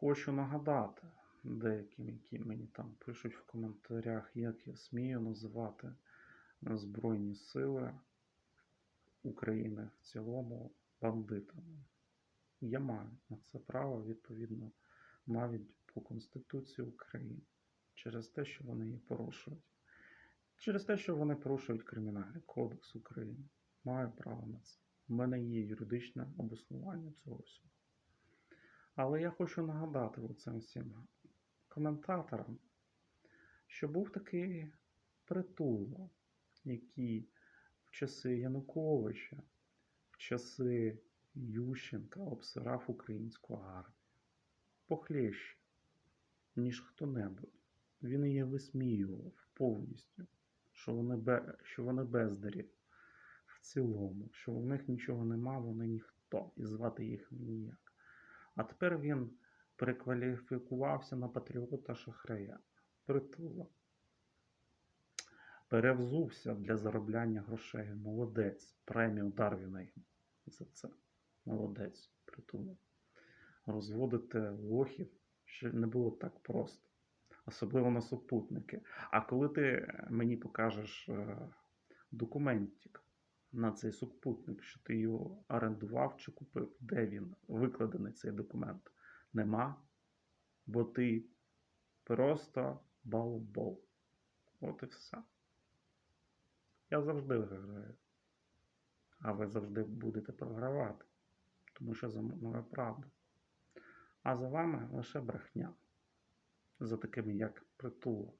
Хочу нагадати деяким, які мені там пишуть в коментарях, як я смію називати Збройні Сили України в цілому бандитами. Я маю на це право відповідно навіть по Конституції України через те, що вони її порушують. Через те, що вони порушують Кримінальний кодекс України. Маю право на це. У мене є юридичне обоснування цього всього. Але я хочу нагадати цим всім коментаторам, що був такий притула, який в часи Януковича, в часи Ющенка обсирав українську армію. Похлеще, ніж хто-небудь. Він її висміював повністю, що вони, бе, що вони бездарі в цілому, що в них нічого нема, вони ніхто, і звати їх ніяк. А тепер він перекваліфікувався на патріота шахрая, притула. Перевзувся для заробляння грошей. Молодець. Премію Дарвіна йому за це. Молодець, притула. Розводити лохів ще не було так просто. Особливо на супутники. А коли ти мені покажеш е, документик на цей супутник, що ти його орендував чи купив, де він викладений цей документ? Нема. Бо ти просто балбол. От і все. Я завжди виграю. А ви завжди будете програвати. Тому що за мною правда. А за вами лише брехня. За такими, як притула.